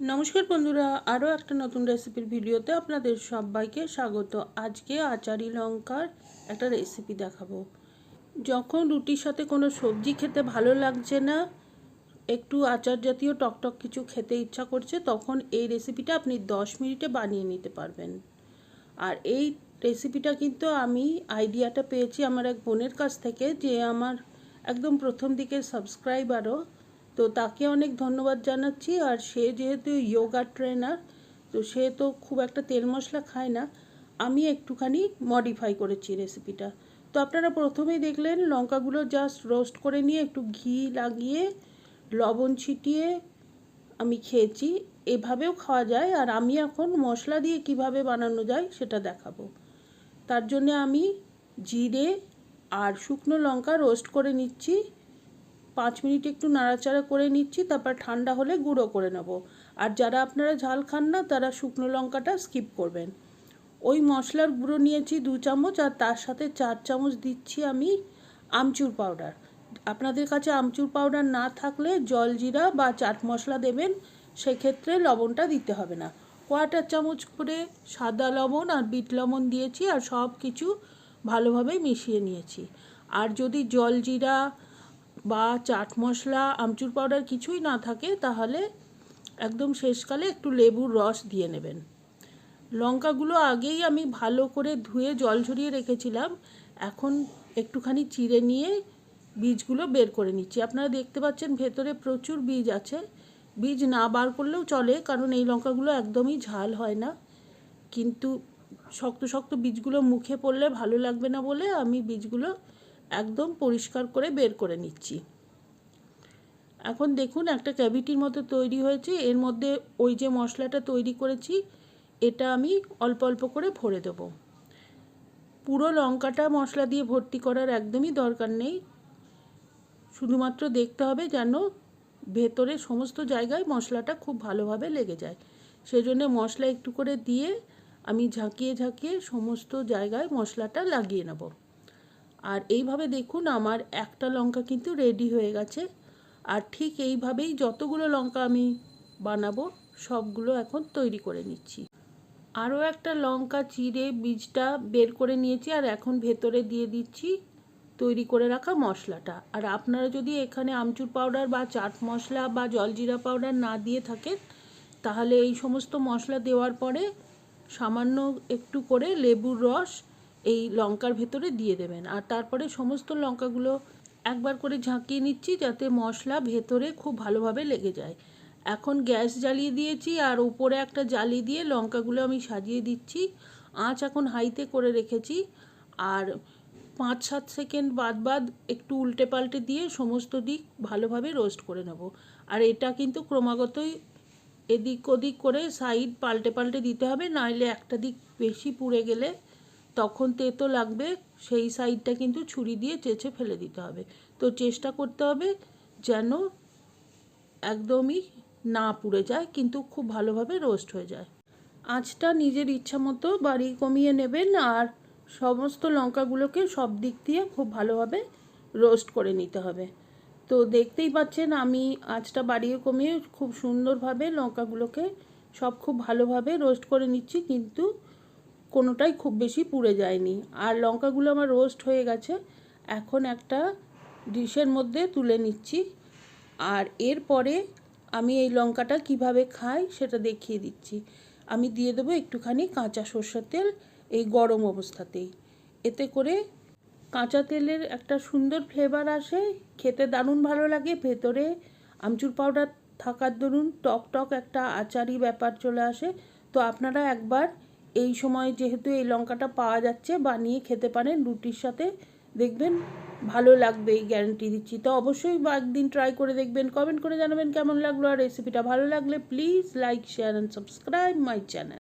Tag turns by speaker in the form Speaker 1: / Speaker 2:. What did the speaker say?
Speaker 1: নমস্কার বন্ধুরা, আরও একটা নতুন রেসিপির ভিডিওতে আপনাদের সবাইকে স্বাগত। আজকে আচারি লঙ্কার একটা রেসিপি দেখাবো। যখন রুটির সাথে কোনো সবজি খেতে ভালো লাগছে না, একটু আচার জাতীয় টকটক কিছু খেতে ইচ্ছা করছে, তখন এই রেসিপিটা আপনি দশ মিনিটে বানিয়ে নিতে পারবেন। আর এই রেসিপিটা কিন্তু আমি আইডিয়াটা পেয়েছি আমার এক বোনের কাছ থেকে, যে আমার একদম প্রথম দিকের সাবস্ক্রাইবারও তো তাকে অনেক ধন্যবাদ জানাচ্ছি। আর সে যেহেতু যোগা ট্রেনার তো সে তো খুব একটা তেল মশলা খায় না। আমি একটুখানি মডিফাই করেছি রেসিপিটা তো আপনারা প্রথমেই দেখলেন, লঙ্কাগুলো জাস্ট রোস্ট করে নিয়ে একটু ঘি লাগিয়ে, লবণ ছিটিয়ে আমি খেয়েছি। এভাবেও খাওয়া যায়। আর আমি এখন মশলা দিয়ে কীভাবে বানানো যায় সেটা দেখাবো। তার জন্য আমি জিরে আর শুকনো লঙ্কা রোস্ট করে নিচ্ছি। পাঁচ মিনিট একটু নাড়াচাড়া করে নিচ্ছি, তারপর ঠান্ডা হলে গুঁড়ো করে নেব। আর যারা আপনারা ঝাল খান না, তারা শুকনো লঙ্কাটা স্কিপ করবেন। ওই মশলার গুঁড়ো নিয়েছি দু চামচ, আর তার সাথে চার চামচ দিচ্ছি আমি আমচুর পাউডার। আপনাদের কাছে আমচুর পাউডার না থাকলে জল জিরা বা চাট মশলা দেবেন, সেক্ষেত্রে লবণটা দিতে হবে না। কোয়াটার চামচ করে সাদা লবণ আর বিট লবণ দিয়েছি, আর সব কিছু ভালোভাবে মিশিয়ে নিয়েছি। আর যদি জল জিরা বা চাট মশলা, আমচুর পাউডার কিছুই না থাকে, তাহলে একদম শেষকালে একটু লেবুর রস দিয়ে নেবেন। লঙ্কাগুলো আগেই আমি ভালো করে ধুয়ে জল ঝরিয়ে রেখেছিলাম, এখন একটুখানি চিড়ে নিয়ে বীজগুলো বের করে নিচ্ছি। আপনারা দেখতে পাচ্ছেন ভেতরে প্রচুর বীজ আছে। বীজ না বার করলেও চলে, কারণ এই লঙ্কাগুলো একদমই ঝাল হয় না। কিন্তু শক্ত শক্ত বীজগুলো মুখে পড়লে ভালো লাগবে না বলে আমি বীজগুলো একদম পরিষ্কার করে বের করে নিচ্ছি। এখন দেখুন, একটা ক্যাভিটির মতো তৈরি হয়েছে। এর মধ্যে ওই যে মশলাটা তৈরি করেছি, এটা আমি অল্প অল্প করে ভরে দেব। পুরো লঙ্কাটা মশলা দিয়ে ভর্তি করার একদমই দরকার নেই। শুধুমাত্র দেখতে হবে যেন ভেতরে সমস্ত জায়গায় মশলাটা খুব ভালোভাবে লেগে যায়। সেজন্য মশলা একটু করে দিয়ে আমি ঝাঁকিয়ে ঝাঁকিয়ে সমস্ত জায়গায় মশলাটা লাগিয়ে নেব। আর এইভাবে দেখুন আমার একটা লঙ্কা কিন্তু রেডি হয়ে গেছে। আর ঠিক এইভাবেই যতগুলো লঙ্কা আমি বানাবো, সবগুলো এখন তৈরি করে নিচ্ছি। আরও একটা লঙ্কা চিড়ে বীজটা বের করে নিয়েছি আর এখন ভেতরে দিয়ে দিচ্ছি তৈরি করে রাখা মশলাটা। আর আপনারা যদি এখানে আমচুর পাউডার বা চাট মশলা বা জলজিরা পাউডার না দিয়ে থাকেন, তাহলে এই সমস্ত মশলা দেওয়ার পরে সামান্য একটু করে লেবুর রস এই লঙ্কার ভেতরে দিয়ে দেবেন। আর তারপরে সমস্ত লঙ্কাগুলো একবার করে ঝাঁকিয়ে নিচ্ছি যাতে মশলা ভেতরে খুব ভালোভাবে লেগে যায়। এখন গ্যাস জ্বালিয়ে দিয়েছি আর উপরে একটা জালি দিয়ে লঙ্কাগুলো আমি সাজিয়ে দিচ্ছি। আঁচ এখন হাইতে করে রেখেছি। আর পাঁচ সাত সেকেন্ড বাদ বাদ একটু উল্টে পাল্টে দিয়ে সমস্ত দিক ভালোভাবে রোস্ট করে নেব। আর এটা কিন্তু ক্রমাগতই এদিক ওদিক করে সাইড পাল্টে পাল্টে দিতে হবে। নাহলে একটা দিক বেশি পুড়ে গেলে তখন তেতো লাগবে, সেই সাইডটা কিন্তু ছুরি দিয়ে চেঁচে ফেলে দিতে হবে। তো চেষ্টা করতে হবে যেন একদমই না পুড়ে যায়, কিন্তু খুব ভালোভাবে রোস্ট হয়ে যায়। আঁচটা নিজের ইচ্ছা মতো বাড়ি কমিয়ে নেবেন আর সমস্ত লঙ্কাগুলোকে সব দিক দিয়ে খুব ভালোভাবে রোস্ট করে নিতে হবে। তো দেখতেই পাচ্ছেন আমি আঁচটা বাড়িয়ে কমিয়ে খুব সুন্দরভাবে লঙ্কাগুলোকে সব খুব ভালোভাবে রোস্ট করে নিচ্ছি, কিন্তু কোনোটাই খুব বেশি পুড়ে যায়নি। আর লঙ্কাগুলো আমার রোস্ট হয়ে গেছে। এখন একটা ডিশের মধ্যে তুলে নিচ্ছি। আর এরপরে আমি এই লঙ্কাটা কীভাবে খাই সেটা দেখিয়ে দিচ্ছি। আমি দিয়ে দেবো একটুখানি কাঁচা সর্ষের তেল এই গরম অবস্থাতেই। এতে করে কাঁচা তেলের একটা সুন্দর ফ্লেভার আসে, খেতে দারুণ ভালো লাগে। ভেতরে আমচুর পাউডার থাকার দরুন টক টক একটা আচারি ব্যাপার চলে আসে। তো আপনারা একবার এই সময় যেহেতু এই লঙ্কাটা পাওয়া যাচ্ছে, বানিয়ে খেতে পারেন, রুটির সাথে দেখবেন ভালো লাগবে, এই গ্যারেন্টি দিচ্ছি। তো অবশ্যই একদিন ট্রাই করে দেখবেন কমেন্ট করে জানাবেন কেমন লাগল আর রেসিপিটা ভালো লাগলে please like share and subscribe my channel